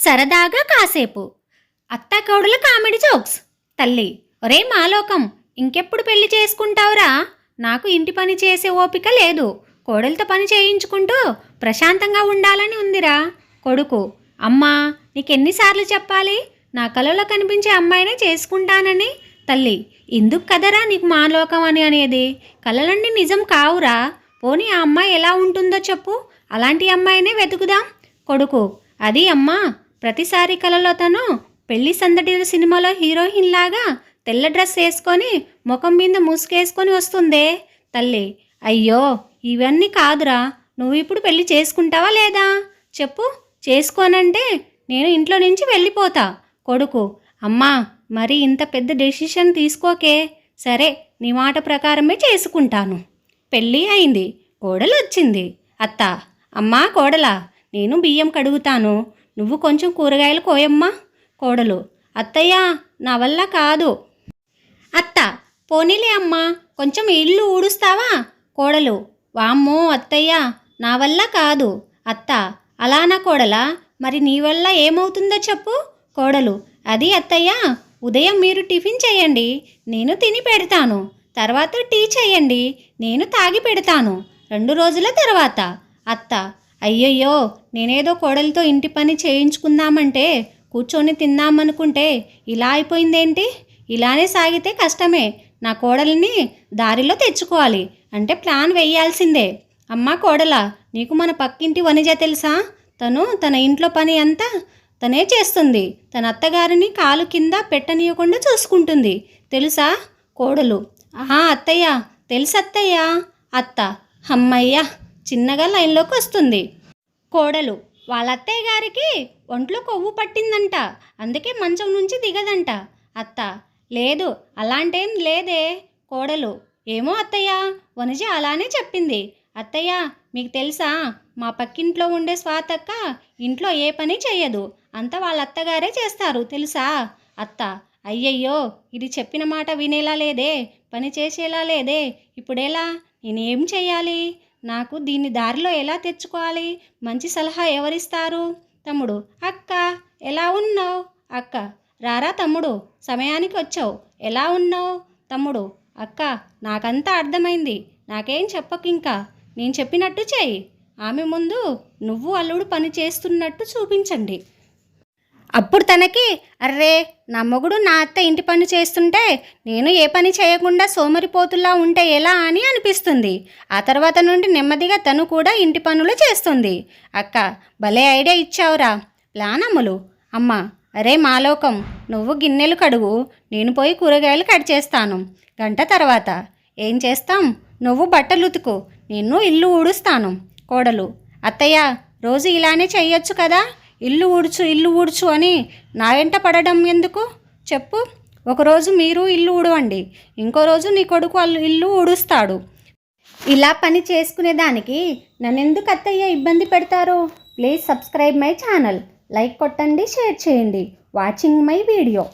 సరదాగా కాసేపు. అత్తాకోడల కామెడీ జోక్స్. తల్లి ఒరే మాలోకం ఇంకెప్పుడు పెళ్ళి చేసుకుంటావురా? నాకు ఇంటి పని చేసే ఓపిక లేదు. కోడలతో పని చేయించుకుంటూ ప్రశాంతంగా ఉండాలని ఉందిరా. కొడుకు అమ్మా నీకెన్నిసార్లు చెప్పాలి? నా కలలో కనిపించే అమ్మాయినే చేసుకుంటానని. తల్లి ఎందుకు కదరా నీకు మాలోకం అని అనేది? కలలన్నీ నిజం కావురా. పోనీ ఆ అమ్మాయి ఎలా ఉంటుందో చెప్పు. అలాంటి అమ్మాయినే వెతుకుదాం. కొడుకు అది అమ్మా ప్రతిసారి కలలో తను పెళ్ళి సందడి సినిమాలో హీరోయిన్ లాగా తెల్ల డ్రెస్ వేసుకొని ముఖం మీద ముసుగేసుకొని వస్తుందే. తల్లి అయ్యో ఇవన్నీ కాదురా. నువ్వు ఇప్పుడు పెళ్ళి చేసుకుంటావా లేదా? చెప్పు. చేసుకోనంటే నేను ఇంట్లో నుంచి వెళ్ళిపోతా. కొడుకు అమ్మా మరి ఇంత పెద్ద డెసిషన్ తీసుకోకే. సరే నీ మాట ప్రకారమే చేసుకుంటాను. పెళ్ళి అయింది కోడలు వచ్చింది అత్త అమ్మా కోడలా నేను బియ్యం కడుగుతాను. నువ్వు కొంచెం కూరగాయలు కోయమ్మా కోడలు. అత్తయ్య నా వల్ల కాదు. అత్త పోనీలే అమ్మా కొంచెం ఇల్లు ఊడుస్తావా? కోడలు. వామ్మో అత్తయ్య నా వల్ల కాదు. అత్త అలానా కోడలా? మరి నీ వల్ల ఏమవుతుందో చెప్పు కోడలు. అది అత్తయ్య ఉదయం మీరు టిఫిన్ చేయండి నేను తిని పెడతాను. తర్వాత టీ చేయండి నేను తాగి పెడతాను. రెండు రోజుల తర్వాత. అత్త అయ్యయ్యో నేనేదో కోడలితో ఇంటి పని చేయించుకుందామంటే కూర్చొని తిందామనుకుంటే ఇలా అయిపోయిందేంటి? ఇలానే సాగితే కష్టమే. నా కోడలిని దారిలో తెచ్చుకోవాలి. అంటే ప్లాన్ వేయాల్సిందే. అమ్మా కోడలా నీకు మన పక్కింటి వనిజ తెలుసా? తను తన ఇంట్లో పని అంతా తనే చేస్తుంది. తన అత్తగారిని కాలు కింద పెట్టనీయకుండా చూసుకుంటుంది. తెలుసా కోడలు? ఆహా అత్తయ్య. తెలుసత్తయ్యా? అత్త. అమ్మయ్యా. చిన్నగా లైన్లోకి వస్తుంది. కోడలు వాళ్ళ అత్తయ్య గారికి ఒంట్లో కొవ్వు పట్టిందంట. అందుకే మంచం నుంచి దిగదంట. అత్త లేదు అలాంటేం లేదే. కోడలు ఏమో అత్తయ్య వనజ అలానే చెప్పింది. అత్తయ్య మీకు తెలుసా మా పక్కింట్లో ఉండే స్వాతక్క ఇంట్లో ఏ పని చేయదు అంతా వాళ్ళ అత్తగారే చేస్తారు తెలుసా? అత్త అయ్యయ్యో ఇది చెప్పిన మాట వినేలా లేదే పని చేసేలా లేదే. ఇప్పుడేలా? నేనేం చేయాలి నాకు దీన్ని దారిలో ఎలా తెచ్చుకోవాలి? మంచి సలహా ఎవరిస్తారు? తమ్ముడు. అక్క ఎలా ఉన్నావు? అక్క. రారా తమ్ముడు. సమయానికి వచ్చావు. ఎలా ఉన్నావు? తమ్ముడు. అక్క నాకంతా అర్థమైంది. నాకేం చెప్పకు ఇంకా నేను చెప్పినట్టు చెయ్యి ఆమె ముందు నువ్వు అల్లుడు పని చేస్తున్నట్టు చూపించండి. అప్పుడు తనకి అర్రే నా మొగుడు నా అత్త ఇంటి పని చేస్తుంటే నేను ఏ పని చేయకుండా సోమరిపోతుల్లా ఉంటే ఎలా? అని అనిపిస్తుంది. ఆ తర్వాత నుండి నెమ్మదిగా తను కూడా ఇంటి పనులు చేస్తుంది. అక్క భలే ఐడియా ఇచ్చావురా. ప్లాన్ అమలు. అమ్మ అరే మాలోకం నువ్వు గిన్నెలు కడుగు. నేను పోయి కూరగాయలు కట్ చేస్తాను. గంట తర్వాత ఏం చేస్తాం? నువ్వు బట్టలు ఉతుకు. నేను ఇల్లు ఊడుస్తాను. కోడలు అత్తయ్య రోజు ఇలానే చెయ్యొచ్చు కదా? ఇల్లు ఊడ్చు ఇల్లు ఊడ్చు అని నా వెంట పడడం ఎందుకు? చెప్పు. ఒకరోజు మీరు ఇల్లు ఊడవండి. ఇంకో రోజు నీ కొడుకు వాళ్ళు ఇల్లు ఊడుస్తాడు. ఇలా పని చేసుకునేదానికి నన్నెందుకు అత్తయ్య ఇబ్బంది పెడతారు? Please subscribe my channel. Like కొట్టండి షేర్ చేయండి. Watching my video.